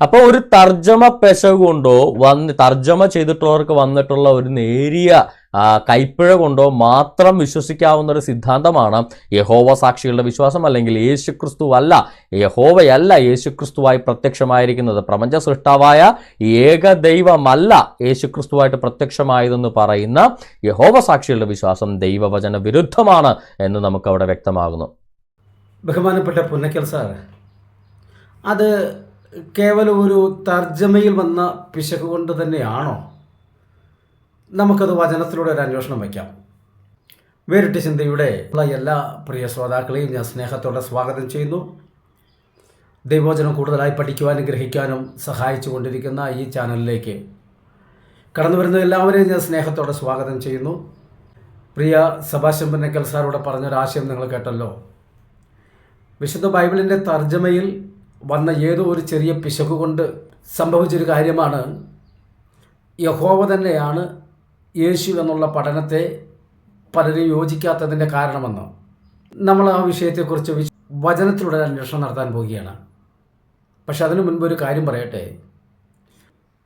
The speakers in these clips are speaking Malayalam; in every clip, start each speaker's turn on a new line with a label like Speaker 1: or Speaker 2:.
Speaker 1: അപ്പോൾ ഒരു തർജമ പെശക് കൊണ്ടോ വന്ന് തർജമ ചെയ്തിട്ടുള്ളവർക്ക് വന്നിട്ടുള്ള ഒരു നേരിയ കൈപ്പിഴ കൊണ്ടോ മാത്രം വിശ്വസിക്കാവുന്ന ഒരു സിദ്ധാന്തമാണ് യഹോവ സാക്ഷികളുടെ വിശ്വാസം അല്ലെങ്കിൽ യേശുക്രിസ്തു അല്ല. യഹോവയല്ല യേശുക്രിസ്തുവായി പ്രത്യക്ഷമായിരിക്കുന്നത്. പ്രപഞ്ച സൃഷ്ടാവായ ഏകദൈവമല്ല യേശുക്രിസ്തുവായിട്ട് പ്രത്യക്ഷമായതെന്ന് പറയുന്ന യഹോവ സാക്ഷികളുടെ വിശ്വാസം ദൈവവചന വിരുദ്ധമാണ് എന്ന് നമുക്ക് അവിടെ വ്യക്തമാകുന്നു.
Speaker 2: ബഹുമാനപ്പെട്ട പുന്നക്കൽ സാർ അത് കേവലം ഒരു തർജമയിൽ വന്ന പിശക് കൊണ്ട് തന്നെയാണോ? നമുക്കത് വചനത്തിലൂടെ ഒരു അന്വേഷണം വയ്ക്കാം. വേറിട്ട് ചിന്തയുടെ ഉള്ള എല്ലാ പ്രിയ ശ്രോതാക്കളെയും ഞാൻ സ്നേഹത്തോടെ സ്വാഗതം ചെയ്യുന്നു. ദൈവവചനം കൂടുതലായി പഠിക്കുവാനും ഗ്രഹിക്കാനും സഹായിച്ചു കൊണ്ടിരിക്കുന്ന ഈ ചാനലിലേക്ക് കടന്നു വരുന്ന എല്ലാവരെയും ഞാൻ സ്നേഹത്തോടെ സ്വാഗതം ചെയ്യുന്നു. പ്രിയ സഭാശം പുന്നക്കൽ സാറോട് പറഞ്ഞൊരാശയം നിങ്ങൾ കേട്ടല്ലോ. വിശുദ്ധ ബൈബിളിന്റെ തർജമയിൽ വന്ന ഏതോ ഒരു ചെറിയ പിശക് കൊണ്ട് സംഭവിച്ചൊരു കാര്യമാണ്. യഹോവ തന്നെയാണ് യേശു എന്നുള്ള പഠനത്തെ പലരും യോജിക്കാത്തതിന്റെ കാരണമെന്ന്. നമ്മൾ ആ വിഷയത്തെക്കുറിച്ച് വചനത്തിലൂടെ അന്വേഷണം നടത്താൻ പോവുകയാണ്. പക്ഷെ അതിനു മുൻപ് ഒരു കാര്യം പറയട്ടെ.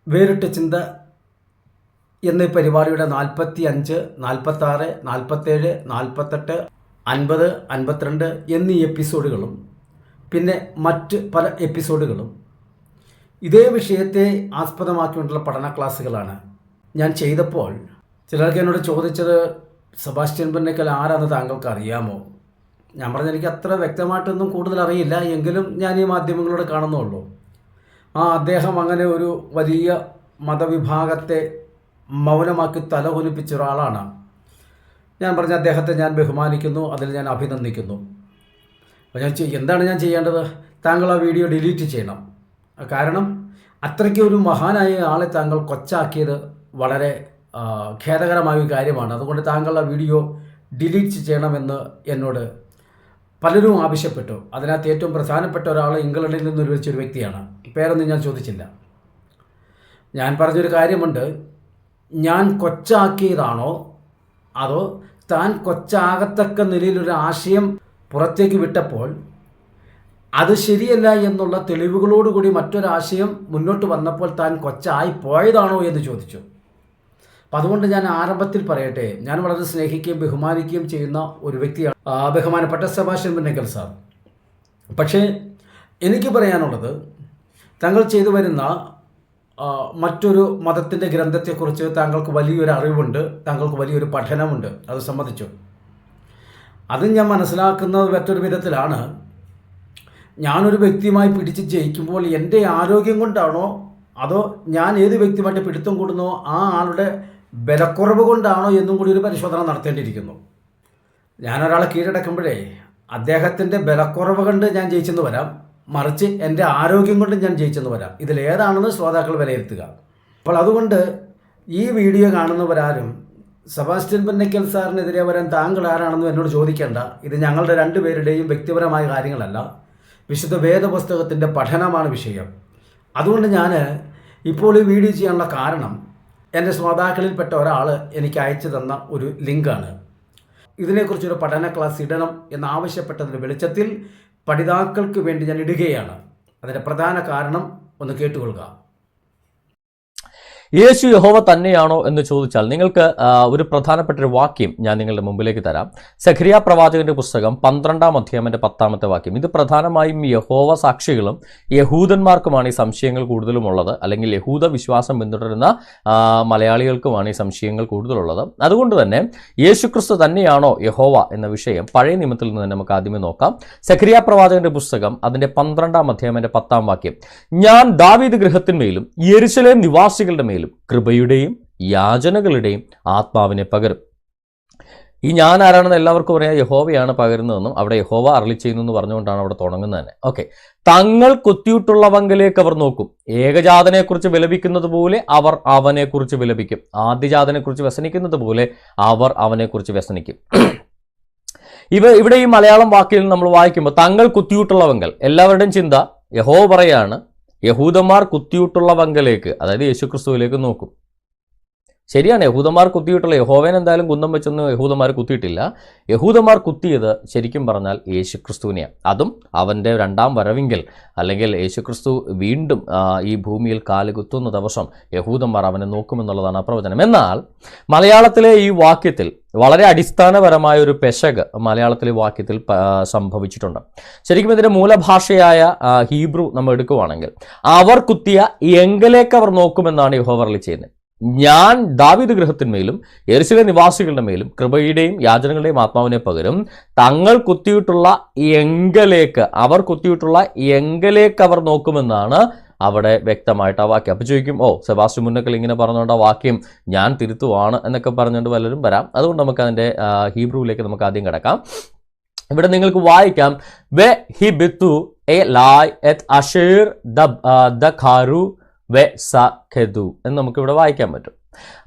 Speaker 2: വേറിട്ട ചിന്ത എന്ന പരിപാടിയുടെ നാൽപ്പത്തി അഞ്ച് നാൽപ്പത്താറ് നാൽപ്പത്തേഴ് നാൽപ്പത്തെട്ട് അൻപത് അൻപത്തിരണ്ട് എന്നീ എപ്പിസോഡുകളും പിന്നെ മറ്റ് പല എപ്പിസോഡുകളും. ഇതേ വിഷയത്തെ ആസ്പദമാക്കിക്കൊണ്ടുള്ള പഠന ക്ലാസ്സുകളാണ് ഞാൻ ചെയ്തപ്പോൾ. ചിലർക്ക് എന്നോട് ചോദിച്ചത് സെബാസ്റ്റ്യൻ പന്നക്കൽ ആരാന്ന് താങ്കൾക്ക് അറിയാമോ ഞാൻ പറഞ്ഞ എനിക്ക് അത്ര വ്യക്തമായിട്ടൊന്നും കൂടുതൽ അറിയില്ല. എങ്കിലും ഞാൻ ഈ മാധ്യമങ്ങളോട് കാണുന്നുള്ളൂ. ആ അദ്ദേഹം അങ്ങനെ ഒരു വലിയ മതവിഭാഗത്തെ മൗനമാക്കി തലകുനിപ്പിച്ച ഒരാളാണ്. ഞാൻ പറഞ്ഞ അദ്ദേഹത്തെ ഞാൻ ബഹുമാനിക്കുന്നു. അതിൽ ഞാൻ അഭിനന്ദിക്കുന്നു. അപ്പോൾ ഞാൻ എന്താണ് ഞാൻ ചെയ്യേണ്ടത്? താങ്കൾ ആ വീഡിയോ ഡിലീറ്റ് ചെയ്യണം. കാരണം അത്രയ്ക്ക് ഒരു മഹാനായ ആളെ താങ്കൾ കൊച്ചാക്കിയത് വളരെ ഖേദകരമായ ഒരു കാര്യമാണ്. അതുകൊണ്ട് താങ്കൾ ആ വീഡിയോ ഡിലീറ്റ് ചെയ്യണമെന്ന് എന്നോട് പലരും ആവശ്യപ്പെട്ടു. അതിനകത്ത് ഏറ്റവും പ്രധാനപ്പെട്ട ഒരാൾ ഇംഗ്ലണ്ടിൽ നിന്ന് ഒരു വ്യക്തിയാണ്. പേരൊന്നും ഞാൻ ചോദിച്ചില്ല. ഞാൻ പറഞ്ഞൊരു കാര്യമുണ്ട്. ഞാൻ കൊച്ചാക്കിയതാണോ? അതോ താൻ കൊച്ചാകത്തക്ക നിലയിലൊരു ആശയം പുറത്തേക്ക് വിട്ടപ്പോൾ അത് ശരിയല്ല എന്നുള്ള തെളിവുകളോടുകൂടി മറ്റൊരാശയം മുന്നോട്ട് വന്നപ്പോൾ താൻ കൊച്ചായി പോയതാണോ എന്ന് ചോദിച്ചു. അപ്പം അതുകൊണ്ട് ഞാൻ ആരംഭത്തിൽ പറയട്ടെ ഞാൻ വളരെ സ്നേഹിക്കുകയും ബഹുമാനിക്കുകയും ചെയ്യുന്ന ഒരു വ്യക്തിയാണ് ബഹുമാനപ്പെട്ട സഭാഷൻ പിന്നക്കൽ സാർ. പക്ഷേ എനിക്ക് പറയാനുള്ളത് താങ്കൾ ചെയ്തു വരുന്ന മറ്റൊരു മതത്തിന്റെ ഗ്രന്ഥത്തെക്കുറിച്ച് താങ്കൾക്ക് വലിയൊരു അറിവുണ്ട് താങ്കൾക്ക് വലിയൊരു പഠനമുണ്ട് അത് സമ്മതിച്ചു അത് ഞാൻ മനസ്സിലാക്കുന്നത് മറ്റൊരു വിധത്തിലാണ്. ഞാനൊരു വ്യക്തിയുമായി പിടിച്ച് ജയിക്കുമ്പോൾ എന്റെ ആരോഗ്യം കൊണ്ടാണോ അതോ ഞാൻ ഏത് വ്യക്തിയുമായിട്ട് പിടുത്തം കൂടുന്നോ ആ ആളുടെ ബലക്കുറവ് കൊണ്ടാണോ എന്നും കൂടി ഒരു പരിശോധന നടത്തേണ്ടിയിരിക്കുന്നു. ഞാനൊരാളെ കീഴടക്കുമ്പോഴേ അദ്ദേഹത്തിന്റെ ബലക്കുറവ് കണ്ട് ഞാൻ ജയിച്ചെന്ന് വരാം. മറിച്ച് എന്റെ ആരോഗ്യം കൊണ്ട് ഞാൻ ജയിച്ചെന്ന് വരാം. ഇതിലേതാണെന്ന് ശ്രോതാക്കൾ വിലയിരുത്തുക. അപ്പോൾ അതുകൊണ്ട് ഈ വീഡിയോ കാണുന്നവരാരും സെബാസ്റ്റ്യൻ പന്നയ്ക്കൽ സാറിനെതിരെ വരാൻ താങ്കൾ ആരാണെന്ന് എന്നോട് ചോദിക്കേണ്ട. ഇത് ഞങ്ങളുടെ രണ്ടുപേരുടെയും വ്യക്തിപരമായ കാര്യങ്ങളല്ല. വിശുദ്ധ വേദപുസ്തകത്തിന്റെ പഠനമാണ് വിഷയം. അതുകൊണ്ട് ഞാൻ ഇപ്പോൾ ഈ വീഡിയോ ചെയ്യാനുള്ള കാരണം എന്റെ ശ്രോതാക്കളിൽപ്പെട്ട ഒരാൾ എനിക്ക് അയച്ചു തന്ന ഒരു ലിങ്കാണ്. ഇതിനെക്കുറിച്ചൊരു പഠന ക്ലാസ് ഇടണം എന്നാവശ്യപ്പെട്ടതിന്റെ വെളിച്ചത്തിൽ പഠിതാക്കൾക്ക് വേണ്ടി ഞാൻ ഇടുകയാണ്. അതിന്റെ പ്രധാന കാരണം ഒന്ന് കേട്ടുകൊള്ളുക.
Speaker 1: യേശു യഹോവ തന്നെയാണോ എന്ന് ചോദിച്ചാൽ നിങ്ങൾക്ക് ഒരു പ്രധാനപ്പെട്ട ഒരു വാക്യം ഞാൻ നിങ്ങളുടെ മുമ്പിലേക്ക് തരാം. സഖരിയ പ്രവാചകന്റെ പുസ്തകം പന്ത്രണ്ടാം അധ്യായന്റെ പത്താമത്തെ വാക്യം. ഇത് പ്രധാനമായും യഹോവ സാക്ഷികളും യഹൂദന്മാർക്കുമാണ് ഈ സംശയങ്ങൾ കൂടുതലും ഉള്ളത് അല്ലെങ്കിൽ യഹൂദ വിശ്വാസം പിന്തുടരുന്ന മലയാളികൾക്കുമാണ് ഈ സംശയങ്ങൾ കൂടുതലുള്ളത്. അതുകൊണ്ട് തന്നെ യേശുക്രിസ്തു തന്നെയാണോ യഹോവ എന്ന വിഷയം പഴയ നിയമത്തിൽ നിന്ന് നമുക്ക് ആദ്യമേ നോക്കാം. സഖരിയ പ്രവാചകന്റെ പുസ്തകം അതിന്റെ പന്ത്രണ്ടാം അധ്യായന്റെ പത്താം വാക്യം. ഞാൻ ദാവീദ് ഗൃഹത്തിന്മേലും യെരുശലേം നിവാസികളുടെ മേലും കൃപയുടെയും യാചനകളുടെയും ആത്മാവിനെ പകരും. ഈ ഞാൻ ആരാണെന്ന് എല്ലാവർക്കും പറയാം യഹോവയാണ് പകരുന്നതെന്നും അവിടെ യഹോവ അരളി ചെയ്യുന്നു പറഞ്ഞുകൊണ്ടാണ് അവിടെ തുടങ്ങുന്നത് തന്നെ ഓക്കെ. തങ്ങൾ കുത്തിയിട്ടുള്ളവങ്കിലേക്ക് അവർ നോക്കും. ഏകജാതനെക്കുറിച്ച് വിലപിക്കുന്നത് പോലെ അവർ അവനെക്കുറിച്ച് വിലപിക്കും. ആദ്യജാതനെക്കുറിച്ച് വ്യസനിക്കുന്നത് പോലെ അവർ അവനെക്കുറിച്ച് വ്യസനിക്കും. ഇവ ഇവിടെ ഈ മലയാളം വാക്കിൽ നമ്മൾ വായിക്കുമ്പോൾ തങ്ങൾ കുത്തിയിട്ടുള്ളവങ്കൽ എല്ലാവരുടെയും ചിന്ത യഹോ പറയാണ് യഹൂദന്മാർ കുത്തിയിട്ടുള്ളവങ്കലേക്ക് അതായത് യേശുക്രിസ്തുവിലേക്ക് നോക്കും. ശരിയാണ് യഹൂദന്മാർ കുത്തിയിട്ടുള്ള യഹോവൻ എന്തായാലും കുന്തം വെച്ചൊന്നും യഹൂദന്മാർ കുത്തിയിട്ടില്ല. യഹൂദന്മാർ കുത്തിയത് ശരിക്കും പറഞ്ഞാൽ യേശുക്രിസ്തുവിനെയാണ്. അതും അവന്റെ രണ്ടാം വരവെങ്കിൽ അല്ലെങ്കിൽ യേശുക്രിസ്തു വീണ്ടും ഈ ഭൂമിയിൽ കാൽ കുത്തുന്ന ദിവസം യഹൂദന്മാർ അവനെ നോക്കുമെന്നുള്ളതാണ് പ്രവചനം. എന്നാൽ മലയാളത്തിലെ ഈ വാക്യത്തിൽ വളരെ അടിസ്ഥാനപരമായ ഒരു പെശക് മലയാളത്തിലെ വാക്യത്തിൽ സംഭവിച്ചിട്ടുണ്ട്. ശരിക്കും ഇതിന്റെ മൂലഭാഷയായ ഹീബ്രു നമ്മൾ എടുക്കുവാണെങ്കിൽ അവർ കുത്തിയ എങ്കലേക്ക് അവർ നോക്കുമെന്നാണ് യഹോവർലി ചെയ്യുന്നത്. ഞാൻ ദാവിദ് ഗൃഹത്തിന്മേലും എരിശിലെ നിവാസികളുടെ മേലും കൃപയുടെയും യാചനകളുടെയും ആത്മാവിനെ പകരും തങ്ങൾ കുത്തിയിട്ടുള്ള എങ്കലേക്ക് അവർ കുത്തിയിട്ടുള്ള എങ്കലേക്ക് അവർ നോക്കുമെന്നാണ് അവിടെ വ്യക്തമായിട്ട് ആ വാക്യം. അപ്പോൾ ചോദിക്കും ഓ സെബാസ്റ്റ്യൻ മുന്നക്കൽ ഇങ്ങനെ പറഞ്ഞുകൊണ്ട് ആ വാക്യം ഞാൻ തിരുത്തുവാണ് എന്നൊക്കെ പറഞ്ഞുകൊണ്ട് പലരും വരാം. അതുകൊണ്ട് നമുക്ക് അതിന്റെ ഹീബ്രുവിലേക്ക് നമുക്ക് ആദ്യം കിടക്കാം. ഇവിടെ നിങ്ങൾക്ക് വായിക്കാം വെ ഹി ബിത്തു എ ലായ് എത് അഷീർ ദ ദ ഖാരു വെ സ ഖെതു എന്ന് നമുക്ക് ഇവിടെ വായിക്കാൻ പറ്റും.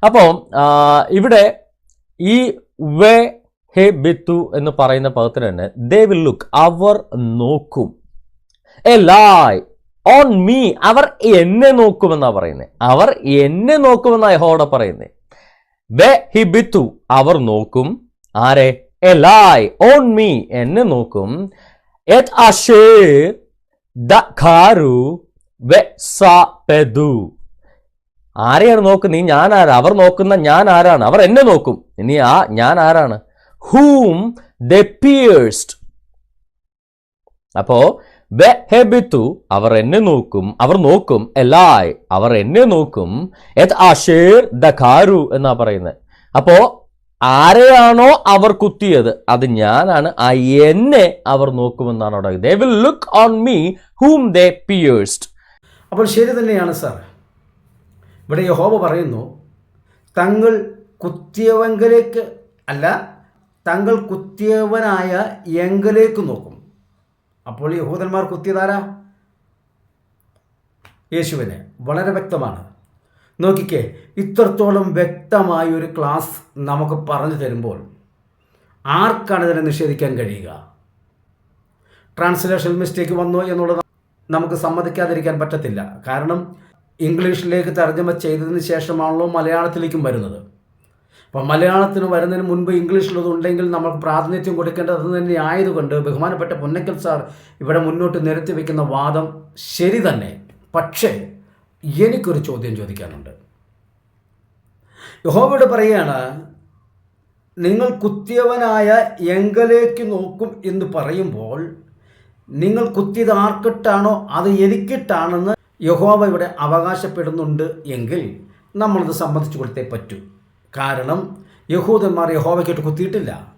Speaker 1: അപ്പോൾ ഇവിടെ ഈ വെ ഹെ ബിത്തു എന്ന് പറയുന്ന പദത്തിന് തന്നെ ദേ വിൽ ലുക്ക് അവർ നോക്കും. എ ലായ് ഓൺ മീ അവർ എന്നെ നോക്കുമെന്നാണ് പറയുന്നത് അവർ എന്നെ നോക്കുമെന്നാണ് യഹോടെ പറയുന്നത് വെ ഹി ബിത്തു അവർ നോക്കും. ആരെ? എ ലായ് ഓൺ മീ എന്നെ നോക്കും. എത് അഷേ ദ ഖാരു ആരെയാണ് നോക്കുന്നത് നീ ഞാൻ ആരാ അവർ നോക്കുന്ന ഞാൻ ആരാണ് അവർ എന്നെ നോക്കും. ഇനി ആ ഞാൻ ആരാണ് ഹൂം ദ അപ്പോ വെ ഹെബിത്തു അവർ എന്നെ നോക്കും അവർ നോക്കും എലായ് അവർ എന്നെ നോക്കും. എത് അഷേർ ദ ഖാരു എന്നാ പറയുന്നത് അപ്പോ ആരെയാണോ അവർ കുത്തിയത് അത് ഞാനാണ്. ആ എന്നെ അവർ നോക്കുമെന്നാണ് അവിടെ. They will look on me whom they pierced
Speaker 2: അപ്പോൾ ശരി തന്നെയാണ് സാർ. ഇവിടെ യഹോബ പറയുന്നു തങ്ങൾ കുത്തിയവങ്കലേക്ക് അല്ല തങ്ങൾ കുത്തിയവനായ എങ്കലേക്ക് നോക്കും. അപ്പോൾ യഹൂദന്മാർ കുത്തിയതാരാ യേശുവിനെ. വളരെ വ്യക്തമാണ്. നോക്കിക്കേ ഇത്രത്തോളം വ്യക്തമായ ഒരു ക്ലാസ് നമുക്ക് പറഞ്ഞു തരുമ്പോൾ ആർക്കാണ് ഇതിനെ നിഷേധിക്കാൻ കഴിയുക? ട്രാൻസ്ലേഷൻ മിസ്റ്റേക്ക് വന്നു എന്നുള്ളത് നമുക്ക് സമ്മതിക്കാതിരിക്കാൻ പറ്റത്തില്ല. കാരണം ഇംഗ്ലീഷിലേക്ക് തർജമ ചെയ്തതിന് ശേഷമാണല്ലോ മലയാളത്തിലേക്കും വരുന്നത്. അപ്പം മലയാളത്തിന് വരുന്നതിന് മുൻപ് ഇംഗ്ലീഷിലതുണ്ടെങ്കിൽ നമുക്ക് പ്രാതിനിധ്യം കൊടുക്കേണ്ടത് അത് തന്നെ ആയതുകൊണ്ട് ബഹുമാനപ്പെട്ട പൊന്നക്കൽ സാർ ഇവിടെ മുന്നോട്ട് നിരത്തി വയ്ക്കുന്ന വാദം ശരി തന്നെ. പക്ഷേ എനിക്കൊരു ചോദ്യം ചോദിക്കാനുണ്ട്. യഹോവയോട് പറയുകയാണ് നിങ്ങൾ കുത്തിയവനായ എങ്കലേക്ക് നോക്കും എന്ന് പറയുമ്പോൾ നിങ്ങൾ കുത്തിയത് ആർക്കിട്ടാണോ അത് എനിക്കിട്ടാണെന്ന് യഹോവ ഇവിടെ അവകാശപ്പെടുന്നുണ്ട് എങ്കിൽ നമ്മളത് സമ്മതിച്ചു കൊടുത്തേ പറ്റൂ. കാരണം യഹൂദന്മാർ യഹോവയ്ക്കിട്ട് കുത്തിയിട്ടില്ല.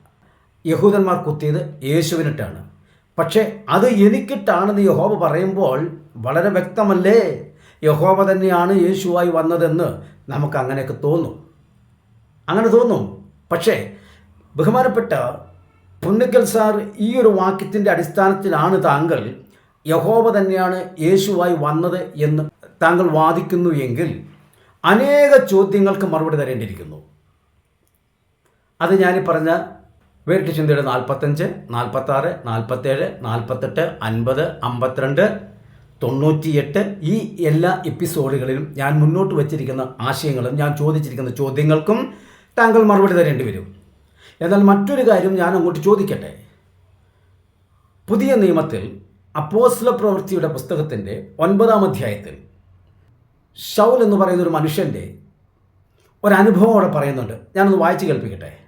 Speaker 2: യഹൂദന്മാർ കുത്തിയത് യേശുവിനിട്ടാണ്. പക്ഷേ അത് എനിക്കിട്ടാണെന്ന് യഹോവ പറയുമ്പോൾ വളരെ വ്യക്തമല്ലേ? യഹോവ തന്നെയാണ് യേശുവായി വന്നതെന്ന് നമുക്ക് അങ്ങനെയൊക്കെ തോന്നും. അങ്ങനെ തോന്നും. പക്ഷേ ബഹുമാനപ്പെട്ട പുന്നക്കൽ സാർ ഈ ഒരു വാക്യത്തിന്റെ അടിസ്ഥാനത്തിലാണ് താങ്കൾ യഹോവ തന്നെയാണ് യേശുവായി വന്നത് എന്ന് താങ്കൾ വാദിക്കുന്നു എങ്കിൽ അനേക ചോദ്യങ്ങൾക്ക് മറുപടി തരേണ്ടിയിരിക്കുന്നു. അത് ഞാൻ പറഞ്ഞ വേറിട്ട് ചിന്തയുടെ നാൽപ്പത്തഞ്ച് നാൽപ്പത്താറ് നാൽപ്പത്തേഴ് നാൽപ്പത്തെട്ട് അൻപത് അമ്പത്തിരണ്ട് തൊണ്ണൂറ്റിയെട്ട് ഈ എല്ലാ എപ്പിസോഡുകളിലും ഞാൻ മുന്നോട്ട് വച്ചിരിക്കുന്ന ആശയങ്ങളും ഞാൻ ചോദിച്ചിരിക്കുന്ന ചോദ്യങ്ങൾക്കും താങ്കൾ മറുപടി തരേണ്ടി വരും. എന്നാൽ മറ്റൊരു കാര്യം ഞാൻ അങ്ങോട്ട് ചോദിക്കട്ടെ? പുതിയ നിയമത്തിൽ അപ്പോസ്ല പ്രവൃത്തിയുടെ പുസ്തകത്തിന്റെ ഒൻപതാം അധ്യായത്തിൽ ഷൗൽ എന്ന് പറയുന്ന ഒരു മനുഷ്യന്റെ ഒരനുഭവം അവിടെ പറയുന്നുണ്ട്. ഞാനൊന്ന് വായിച്ച് കേൾപ്പിക്കട്ടെ.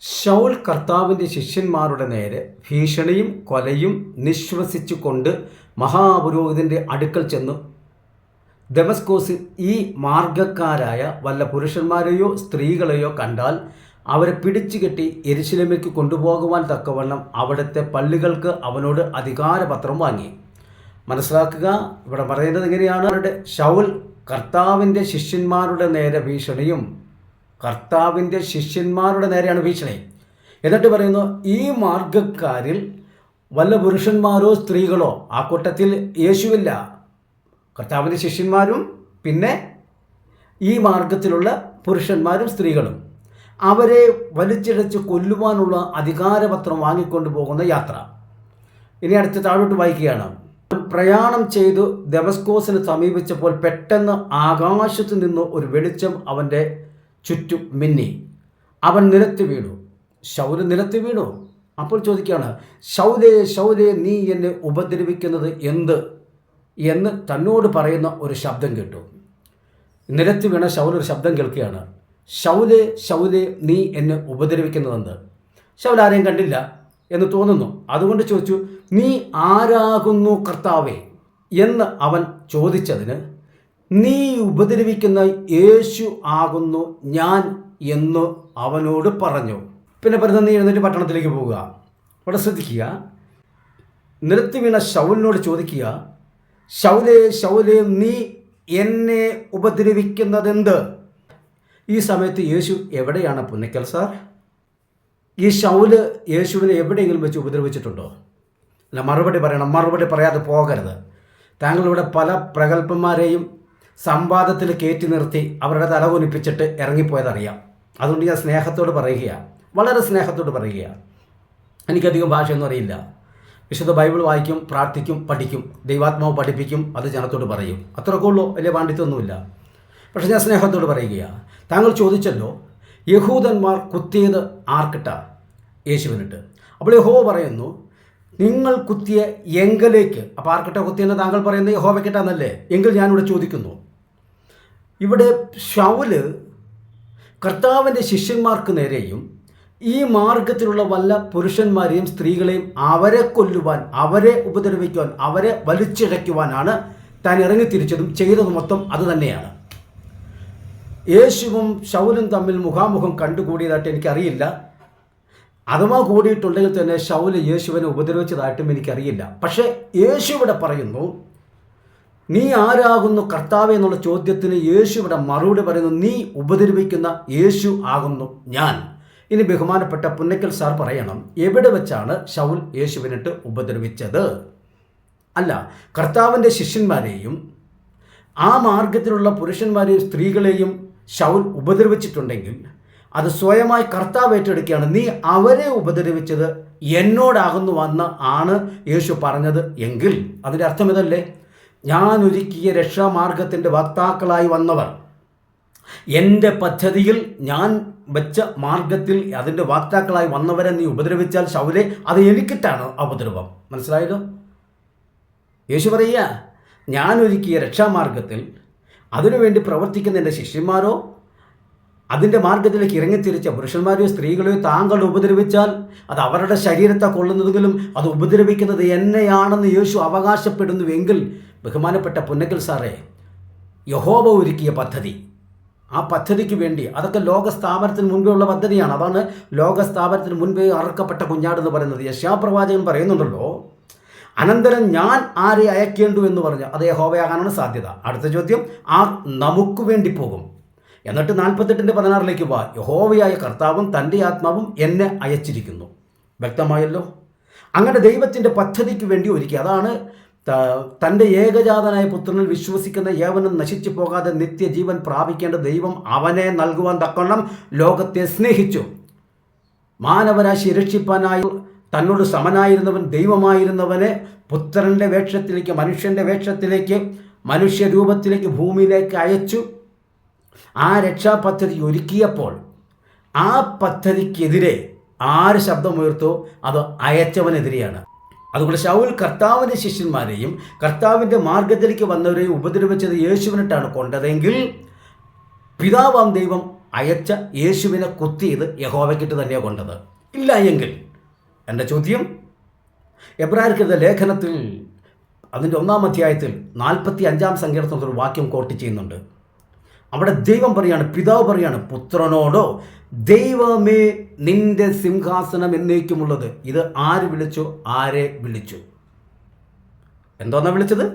Speaker 2: ഷൗൽ കർത്താവിന്റെ ശിഷ്യന്മാരുടെ നേരെ ഭീഷണിയും കൊലയും നിശ്വസിച്ചുകൊണ്ട് മഹാപുരോഹിതന്റെ അടുക്കൽ ചെന്നു. ദമസ്കോസിൽ ഈ മാർഗക്കാരായ വല്ല പുരുഷന്മാരെയോ സ്ത്രീകളെയോ കണ്ടാൽ അവരെ പിടിച്ചു കെട്ടി എരിശിലമയ്ക്ക് കൊണ്ടുപോകുവാൻ തക്കവണ്ണം അവിടുത്തെ പള്ളികൾക്ക് അവനോട് അധികാരപത്രം വാങ്ങി. മനസ്സിലാക്കുക ഇവിടെ പറയുന്നത് എങ്ങനെയാണ്? അവരുടെ ഷൗൽ കർത്താവിന്റെ ശിഷ്യന്മാരുടെ നേരെ ഭീഷണിയും കർത്താവിന്റെ ശിഷ്യന്മാരുടെ നേരെയാണ് ഭീഷണി. എന്നിട്ട് പറയുന്നു ഈ മാർഗക്കാരിൽ വല്ല പുരുഷന്മാരോ സ്ത്രീകളോ ആ കൂട്ടത്തിൽ യേശുവില്ല. കർത്താവിന്റെ ശിഷ്യന്മാരും പിന്നെ ഈ മാർഗത്തിലുള്ള പുരുഷന്മാരും സ്ത്രീകളും. അവരെ വലിച്ചിഴച്ച് കൊല്ലുവാനുള്ള അധികാരപത്രം വാങ്ങിക്കൊണ്ട് പോകുന്ന യാത്ര. ഇനി അടുത്ത താഴോട്ട് വായിക്കുകയാണ്. പ്രയാണം ചെയ്തു ദമസ്കോസിന് സമീപിച്ചപ്പോൾ പെട്ടെന്ന് ആകാശത്തു നിന്ന് ഒരു വെളിച്ചം അവന്റെ ചുറ്റും മിന്നി. അവൻ നിലത്ത് വീണു. ശൗൽ നിലത്ത് വീണു. അപ്പോൾ ചോദിക്കുകയാണ് ശൗലേ ശൗലേ നീ എന്നെ ഉപദ്രവിക്കുന്നത് എന്ത്? എന്ന് തന്നോട് പറയുന്ന ഒരു ശബ്ദം കേട്ടു. നിലത്ത് വീണ ശൗൽ ഒരു ശബ്ദം കേൾക്കുകയാണ്. ശൗലേ ശൗലേ നീ എന്നെ ഉപദ്രവിക്കുന്നതെന്ത്? ശൗൽ ആരെയും കണ്ടില്ല എന്ന് തോന്നുന്നു. അതുകൊണ്ട് ചോദിച്ചു നീ ആരാകുന്നു കർത്താവേ? എന്ന് അവൻ ചോദിച്ചതിന് നീ ഉപദ്രവിക്കുന്ന യേശു ആകുന്നു ഞാൻ എന്ന് അവനോട് പറഞ്ഞു. പിന്നെ പറഞ്ഞു നീ എഴുന്നേറ്റ് പട്ടണത്തിലേക്ക് പോവുക. അവിടെ ശ്രദ്ധിക്കുക. നിരത്തി വീണ ശൗലിനോട് ചോദിക്കുക ശൗലേ ശൗലേ നീ എന്നെ ഉപദ്രവിക്കുന്നതെന്ത്? ഈ സമയത്ത് യേശു എവിടെയാണ് പുന്നക്കൽ സാർ? ഈ ശൗൽ യേശുവിനെ എവിടെയെങ്കിലും വെച്ച് ഉപദ്രവിച്ചിട്ടുണ്ടോ? അല്ല മറുപടി പറയണം. മറുപടി പറയാതെ പോകരുത്. താങ്കളിവിടെ പല പ്രഗത്ഭന്മാരെയും സംവാദത്തിൽ കയറ്റി നിർത്തി അവരുടെ തല കുനിപ്പിച്ചിട്ട് ഇറങ്ങിപ്പോയതറിയാം. അതുകൊണ്ട് ഞാൻ സ്നേഹത്തോട് പറയുകയാണ്. വളരെ സ്നേഹത്തോട് പറയുകയാണ്. എനിക്കധികം ഭാഷയൊന്നും അറിയില്ല. വിശുദ്ധ ബൈബിൾ വായിക്കും പ്രാർത്ഥിക്കും പഠിക്കും. ദൈവാത്മാവ് പഠിപ്പിക്കും അത് ജനത്തോട് പറയും. അത്രക്കുള്ളൂ. വലിയ പാണ്ഡിത്യമൊന്നുമില്ല പക്ഷേ ഞാൻ സ്നേഹത്തോട് പറയുകയാണ്. താങ്കൾ ചോദിച്ചല്ലോ യഹൂദന്മാർ കുത്തിയത് ആർക്കിട്ട? യേശുവിനിട്ട്. അപ്പോൾ യഹോ പറയുന്നു നിങ്ങൾ കുത്തിയ എങ്കലേക്ക്. അപ്പോൾ ആർക്കിട്ട കുത്തിയെന്ന് താങ്കൾ പറയുന്നത്? യഹോവയ്ക്കിട്ടാന്നല്ലേ എങ്കിൽ ഞാനിവിടെ ചോദിക്കുന്നു. ഇവിടെ ഷൗൽ കർത്താവിന്റെ ശിഷ്യന്മാർക്ക് നേരെയും ഈ മാർഗത്തിലുള്ള വല്ല പുരുഷന്മാരെയും സ്ത്രീകളെയും അവരെ കൊല്ലുവാൻ അവരെ ഉപദ്രവിക്കുവാൻ അവരെ വലിച്ചിഴയ്ക്കുവാനാണ് താൻ ഇറങ്ങിത്തിരിച്ചതും ചെയ്തത് മൊത്തം അത് തന്നെയാണ്. യേശുവും ശൗലും തമ്മിൽ മുഖാമുഖം കണ്ടുകൂടിയതായിട്ട് എനിക്കറിയില്ല. അഥവാ കൂടിയിട്ടുണ്ടെങ്കിൽ തന്നെ ശൗൽ യേശുവിനെ ഉപദ്രവിച്ചതായിട്ടും എനിക്കറിയില്ല. പക്ഷേ യേശു ഇവിടെ പറയുന്നു നീ ആരാകുന്നു കർത്താവ് എന്നുള്ള ചോദ്യത്തിന് യേശു ഇവിടെ മറുപടി പറയുന്നു നീ ഉപദ്രവിക്കുന്ന യേശു ആകുന്നു ഞാൻ. ഇനി ബഹുമാനപ്പെട്ട പുന്നക്കൽ സാർ പറയണം എവിടെ വെച്ചാണ് ശൗൽ യേശുവിനിട്ട് ഉപദ്രവിച്ചത്? അല്ല കർത്താവിന്റെ ശിഷ്യന്മാരെയും ആ മാർഗത്തിലുള്ള പുരുഷന്മാരെയും സ്ത്രീകളെയും ശൗൽ ഉപദ്രവിച്ചിട്ടുണ്ടെങ്കിൽ അത് സ്വയമായി കർത്താവ് ഏറ്റെടുക്കുകയാണ്. നീ അവരെ ഉപദ്രവിച്ചത് എന്നോടാകുന്നു വന്ന് ആണ് യേശു പറഞ്ഞത് എങ്കിൽ. അതിന്റെ അർത്ഥം ഇതല്ലേ? ഞാൻ ഒരുക്കിയ രക്ഷാമാർഗത്തിന്റെ വക്താക്കളായി വന്നവർ. എന്റെ പദ്ധതിയിൽ ഞാൻ വെച്ച മാർഗത്തിൽ അതിന്റെ വാക്താക്കളായി വന്നവരെ നീ ഉപദ്രവിച്ചാൽ ശൗലെ അത് എനിക്കിട്ടാണ് ആ ഉപദ്രവം. മനസ്സിലായല്ലോ? യേശു പറയുക ഞാൻ ഒരുക്കിയ രക്ഷാമാർഗത്തിൽ അതിനുവേണ്ടി പ്രവർത്തിക്കുന്ന എന്റെ ശിഷ്യന്മാരോ അതിന്റെ മാർഗത്തിലേക്ക് ഇറങ്ങിത്തിരിച്ച പുരുഷന്മാരെയോ സ്ത്രീകളെയോ താങ്കൾ ഉപദ്രവിച്ചാൽ അത് അവരുടെ ശരീരത്തെ കൊള്ളുന്നതെങ്കിലും അത് ഉപദ്രവിക്കുന്നത് എന്നെയാണെന്ന് യേശു അവകാശപ്പെടുന്നുവെങ്കിൽ ബഹുമാനപ്പെട്ട പുന്നക്കൽ സാറേ യഹോബ ഒരുക്കിയ പദ്ധതി. ആ പദ്ധതിക്ക് വേണ്ടി അതൊക്കെ ലോക സ്ഥാപനത്തിന് മുൻപേ ഉള്ള പദ്ധതിയാണ്. അതാണ് ലോക സ്ഥാപനത്തിന് മുൻപേ അറക്കപ്പെട്ട കുഞ്ഞാട് എന്ന് പറയുന്നത്. യശാപ്രവാചകൻ പറയുന്നുണ്ടല്ലോ അനന്തരം ഞാൻ ആരെ അയക്കേണ്ടു എന്ന് പറഞ്ഞു അത് യഹോവയാകാനാണ് സാധ്യത. അടുത്ത ചോദ്യം ആ നമുക്ക് വേണ്ടി പോകും. എന്നിട്ട് നാൽപ്പത്തെട്ടിന്റെ പതിനാറിലേക്ക് വാ. യഹോവയായ കർത്താവും തന്റെ ആത്മാവും എന്നെ അയച്ചിരിക്കുന്നു. വ്യക്തമായല്ലോ? അങ്ങനെ ദൈവത്തിന്റെ പദ്ധതിക്ക് വേണ്ടി ഒരുക്കി. അതാണ് തന്റെ ഏകജാതനായ പുത്രനിൽ വിശ്വസിക്കുന്ന ഏവനും നശിച്ചു പോകാതെ നിത്യജീവൻ പ്രാപിക്കേണ്ട ദൈവം അവനെ നൽകുവാൻ തക്കവണ്ണം ലോകത്തെ സ്നേഹിച്ചു. മാനവരാശി രക്ഷിപ്പാനായി തന്നോട് സമനായിരുന്നവൻ ദൈവമായിരുന്നവനെ പുത്രന്റെ വേഷത്തിലേക്ക് മനുഷ്യന്റെ വേഷത്തിലേക്ക് മനുഷ്യരൂപത്തിലേക്ക് ഭൂമിയിലേക്ക് അയച്ചു. ആ രക്ഷാപദ്ധതി ഒരുക്കിയപ്പോൾ ആ പദ്ധതിക്കെതിരെ ആര് ശബ്ദമുയർത്തോ അത് അയച്ചവനെതിരെയാണ്. അതുകൊണ്ട് ശൗൽ കർത്താവിന്റെ ശിഷ്യന്മാരെയും കർത്താവിന്റെ മാർഗത്തിലേക്ക് വന്നവരെയും ഉപദ്രവിച്ചത് യേശുവിനിട്ടാണ് കൊണ്ടതെങ്കിൽ പിതാവാം ദൈവം അയച്ച യേശുവിനെ കുത്തിയത് യഹോവയ്ക്കിട്ട് തന്നെയാണ് കൊണ്ടത്. ഇല്ല എങ്കിൽ എന്റെ ചോദ്യം എബ്രാഹിർക്കെഴുത ലേഖനത്തിൽ അതിന്റെ ഒന്നാം അധ്യായത്തിൽ നാൽപ്പത്തി അഞ്ചാം സങ്കീർത്തനത്തിൽ ഒരു വാക്യം കോട്ട് ചെയ്യുന്നുണ്ട്. അവിടെ ദൈവം പറയാണ് പിതാവ് പറയാണ് പുത്രനോടോ ദൈവമേ നിന്റെ സിംഹാസനം എന്നേക്കുമുള്ളത്. ഇത് ആര് വിളിച്ചു? ആരെ വിളിച്ചു? എന്തോന്നാ വിളിച്ചത്?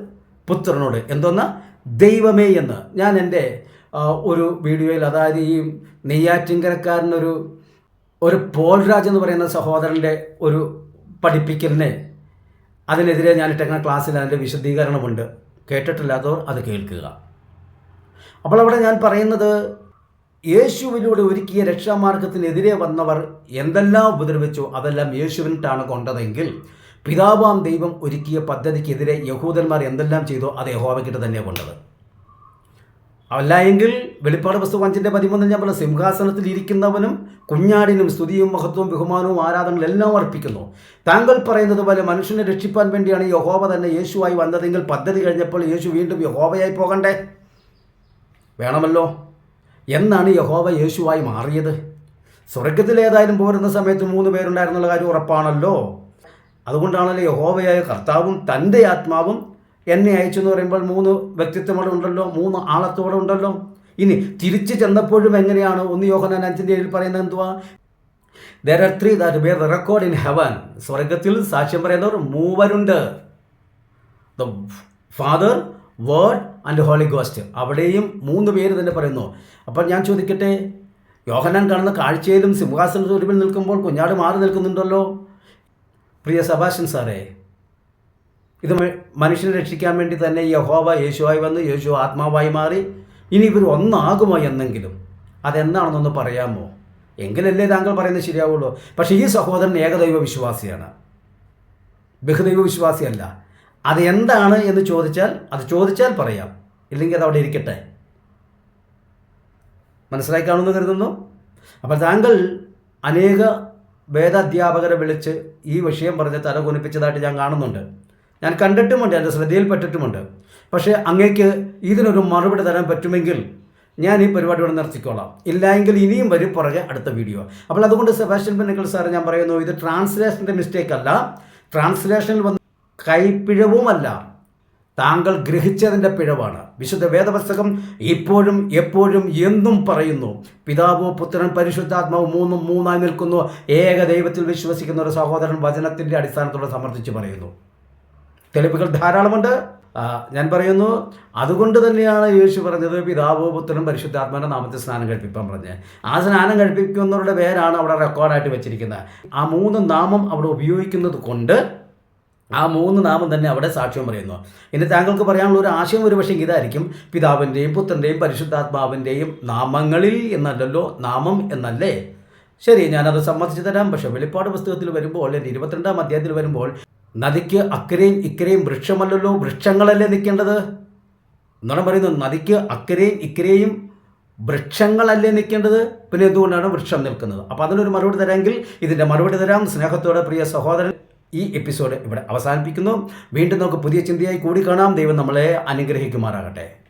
Speaker 2: പുത്രനോട്. എന്തോന്നാ? ദൈവമേ എന്ന്. ഞാൻ എന്റെ ഒരു വീഡിയോയിൽ അതായത് ഈ നെയ്യാറ്റിൻകരക്കാരനൊരു ഒരു പോൾ രാജ് എന്ന് പറയുന്ന സഹോദരന്റെ ഒരു പഠിപ്പിക്കലിനെ അതിനെതിരെ ഞാൻ ഇട്ടേക്കുന്ന ക്ലാസ്സിൽ അതിന്റെ വിശദീകരണമുണ്ട്. കേട്ടിട്ടില്ലാത്തവർ അത് കേൾക്കുക. അപ്പോൾ അവിടെ ഞാൻ പറയുന്നത് യേശുവിലൂടെ ഒരുക്കിയ രക്ഷാമാർഗത്തിനെതിരെ വന്നവർ എന്തെല്ലാം ഉപദ്രവിച്ചോ അതെല്ലാം യേശുവിനിട്ടാണ് കൊണ്ടതെങ്കിൽ പിതാവാം ദൈവം ഒരുക്കിയ പദ്ധതിക്കെതിരെ യഹൂദന്മാർ എന്തെല്ലാം ചെയ്തോ അത് യഹോവയ്ക്കിട്ട് തന്നെ കൊണ്ടത്. അല്ല എങ്കിൽ വെളിപ്പാട് പുസ്തകം അഞ്ചിന്റെ പതിമൂന്നിൽ ഞാൻ പറഞ്ഞ സിംഹാസനത്തിൽ ഇരിക്കുന്നവനും കുഞ്ഞാടിനും സ്തുതിയും മഹത്വവും ബഹുമാനവും ആരാധനകളും എല്ലാം അർപ്പിക്കുന്നു. താങ്കൾ പറയുന്നത് പോലെ മനുഷ്യനെ രക്ഷിപ്പാൻ വേണ്ടിയാണ് യഹോവ തന്നെ യേശുവായി വന്നതെങ്കിൽ പദ്ധതി കഴിഞ്ഞപ്പോൾ യേശു വീണ്ടും യഹോവയായി പോകണ്ടേ? വേണമല്ലോ. എന്നാണ് യഹോവ യേശുവായി മാറിയത്? സ്വർഗത്തിൽ ഏതായാലും പോരുന്ന സമയത്ത് മൂന്ന് പേരുണ്ടായിരുന്നുള്ള കാര്യം ഉറപ്പാണല്ലോ. അതുകൊണ്ടാണല്ലോ യഹോവയായ കർത്താവും തന്റെ ആത്മാവും എന്നെ അയച്ചു എന്ന് പറയുമ്പോൾ മൂന്ന് വ്യക്തിത്വങ്ങളും ഉണ്ടല്ലോ മൂന്ന് ആളത്തോടെ ഉണ്ടല്ലോ. ഇനി തിരിച്ചു ചെന്നപ്പോഴും എങ്ങനെയാണ്? ഒന്ന് യോഹനാൻ അഞ്ചിന്റെ ഏഴിൽ പറയുന്നത് എന്തുവാ? There three that bear record in heaven സ്വർഗത്തിൽ സാക്ഷ്യം പറയുന്നവർ മൂവരുണ്ട്. The father word and holy ghost അവിടെയും മൂന്ന് പേര് തന്നെ പറയുന്നു. അപ്പോൾ ഞാൻ ചോദിക്കട്ടെ യോഹനാൻ കാണുന്ന കാഴ്ചയിലും സിംഹാസനത്തിൽ നിൽക്കുമ്പോൾ കുഞ്ഞാട് മാറി നിൽക്കുന്നുണ്ടല്ലോ? പ്രിയ സബാഷൻ സാറേ ഇത് മനുഷ്യനെ രക്ഷിക്കാൻ വേണ്ടി തന്നെ യഹോവ യേശുവായി വന്ന് യേശു ആത്മാവായി മാറി. ഇനി ഇവർ ഒന്നാകുമോ എന്നെങ്കിലും? അതെന്താണെന്നൊന്ന് പറയാമോ? എങ്കിലല്ലേ താങ്കൾ പറയുന്നത് ശരിയാവുള്ളൂ. പക്ഷേ ഈ സഹോദരൻ ഏകദൈവ വിശ്വാസിയാണ്. ബഹുദൈവ വിശ്വാസിയല്ല അത് എന്താണ് എന്ന് ചോദിച്ചാൽ അത് ചോദിച്ചാൽ പറയാം. ഇല്ലെങ്കിൽ അത് അവിടെ ഇരിക്കട്ടെ. മനസ്സിലായി കാണുമെന്ന് കരുതുന്നു. അപ്പോൾ താങ്കൾ അനേക വേദാധ്യാപകരെ വിളിച്ച് ഈ വിഷയം പറഞ്ഞ് തല കുനിപ്പിച്ചതായിട്ട് ഞാൻ കാണുന്നുണ്ട്. ഞാൻ കണ്ടിട്ടുമുണ്ട് എന്റെ ശ്രദ്ധയിൽപ്പെട്ടിട്ടുമുണ്ട്. പക്ഷേ അങ്ങേക്ക് ഇതിനൊരു മറുപടി തരാൻ പറ്റുമെങ്കിൽ ഞാൻ ഈ പരിപാടി ഇവിടെ നിർത്തിക്കോളാം. ഇല്ലായെങ്കിൽ ഇനിയും വരും പുറകെ അടുത്ത വീഡിയോ. അപ്പോൾ അതുകൊണ്ട് സെബാസ്റ്റ്യൻ പെന്നിക്കൽ സാർ ഞാൻ പറയുന്നു ഇത് ട്രാൻസ്ലേഷന്റെ മിസ്റ്റേക്ക് അല്ല. ട്രാൻസ്ലേഷനിൽ വന്ന കൈപ്പിഴവുമല്ല. താങ്കൾ ഗ്രഹിച്ചതിന്റെ പിഴവാണ്. വിശുദ്ധ വേദപുസ്തകം ഇപ്പോഴും എപ്പോഴും എന്നും പറയുന്നു പിതാവോ പുത്രൻ പരിശുദ്ധാത്മാവ് മൂന്നും മൂന്നായി നിൽക്കുന്നു. ഏക ദൈവത്തിൽ വിശ്വസിക്കുന്ന ഒരു സഹോദരൻ വചനത്തിന്റെ അടിസ്ഥാനത്തോടെ സമർത്ഥിച്ച് പറയുന്നു. തെളിവുകൾ ധാരാളമുണ്ട്. ഞാൻ പറയുന്നു അതുകൊണ്ട് തന്നെയാണ് യേശു പറഞ്ഞത് പിതാവോ പുത്രനും പരിശുദ്ധാത്മാവിന്റെ നാമത്തിൽ സ്നാനം കഴിപ്പിക്കാൻ പറഞ്ഞത് ആ സ്നാനം കഴിപ്പിക്കുന്നവരുടെ പേരാണ് അവിടെ റെക്കോർഡായിട്ട് വെച്ചിരിക്കുന്നത്. ആ മൂന്ന് നാമം അവിടെ ഉപയോഗിക്കുന്നത് കൊണ്ട് ആ മൂന്ന് നാമം തന്നെ അവിടെ സാക്ഷ്യം പറയുന്നു. ഇനി താങ്കൾക്ക് പറയാനുള്ള ഒരു ആശയം ഒരു പക്ഷേ ഇതായിരിക്കും. പിതാവിന്റെയും പുത്രന്റെയും പരിശുദ്ധാത്മാവിന്റെയും നാമങ്ങളിൽ എന്നല്ലല്ലോ നാമം എന്നല്ലേ? ശരി ഞാനത് സമ്മതിച്ചു തരാം. പക്ഷേ വെളിപ്പാട് പുസ്തകത്തിൽ വരുമ്പോൾ എന്റെ ഇരുപത്തിരണ്ടാം അധ്യായത്തിൽ വരുമ്പോൾ നദിക്ക് അക്കരയും ഇക്കരയും വൃക്ഷമല്ലല്ലോ വൃക്ഷങ്ങളല്ലേ നിൽക്കേണ്ടത്? എന്നാണ് പറയുന്നു നദിക്ക് അക്കരയും ഇക്കരയും വൃക്ഷങ്ങളല്ലേ നിൽക്കേണ്ടത്? പിന്നെ എന്തുകൊണ്ടാണ് വൃക്ഷം നിൽക്കുന്നത്? അപ്പോൾ അതിനൊരു മറുപടി തരാമെങ്കിൽ ഇതിന്റെ മറുപടി തരാം. സ്നേഹത്തോടെ പ്രിയ സഹോദരൻ ഈ എപ്പിസോഡ് ഇവിടെ അവസാനിപ്പിക്കുന്നു. വീണ്ടും നമുക്ക് പുതിയ ചിന്തയായി കൂടി കാണാം. ദൈവം നമ്മളെ അനുഗ്രഹിക്കുമാറാകട്ടെ.